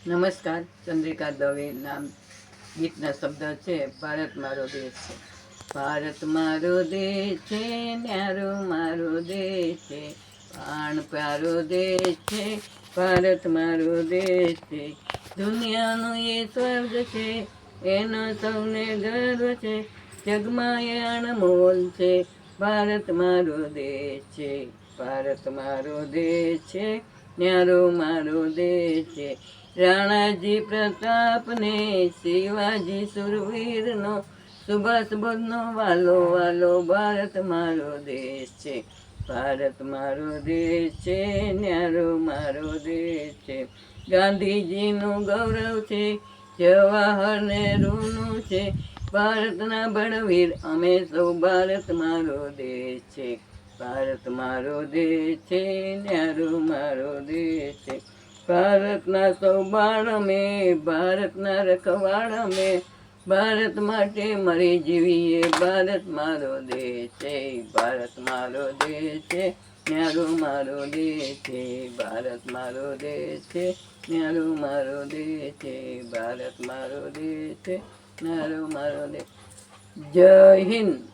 નમસ્કાર, ચંદ્રિકા દવે નામ, ગીતના શબ્દ છે, ભારત મારો દેશ છે. ભારત મારો દેશ છે, ન્યારો મારો દેશ છે, પ્રાણ પ્યારો દેશ છે, ભારત મારો દેશ છે, દુનિયાનો એ સ્વર્ગ છે, એનો સૌને ગર્વ છે, જગમાં અણમોલ છે, ભારત મારો દેશ છે, ભારત મારો દેશ છે ન્યારો મારો દેશ. છે રાણાજી પ્રતાપને શિવાજી સુરવીરનો સુભાષ બોધનો વાલો વાલો ભારત મારો દેશ. છે ભારત મારો દેશ છે ન્યારો મારો દેશ. છે ગાંધીજીનું ગૌરવ છે જવાહર નહેરુનું છે. ભારતના બળવીર, અમે સૌ ભારત મારો દેશ. છે ભારત મારો દેશ છે ન્યારો મારો દેશ છે. ભારતના સૌબાણ અમે, ભારતના રખવાળ અમે. ભારત માટે મરી જીવીએ, ભારત મારો દેશ છે, ભારત મારો દેશ છે ન્યારો મારો દેશ છે, ભારત મારો દેશ છે ન્યારો મારો દેશ છે, ભારત મારો દેશ છે ન્યારો મારો દેશ. જય હિન્દ.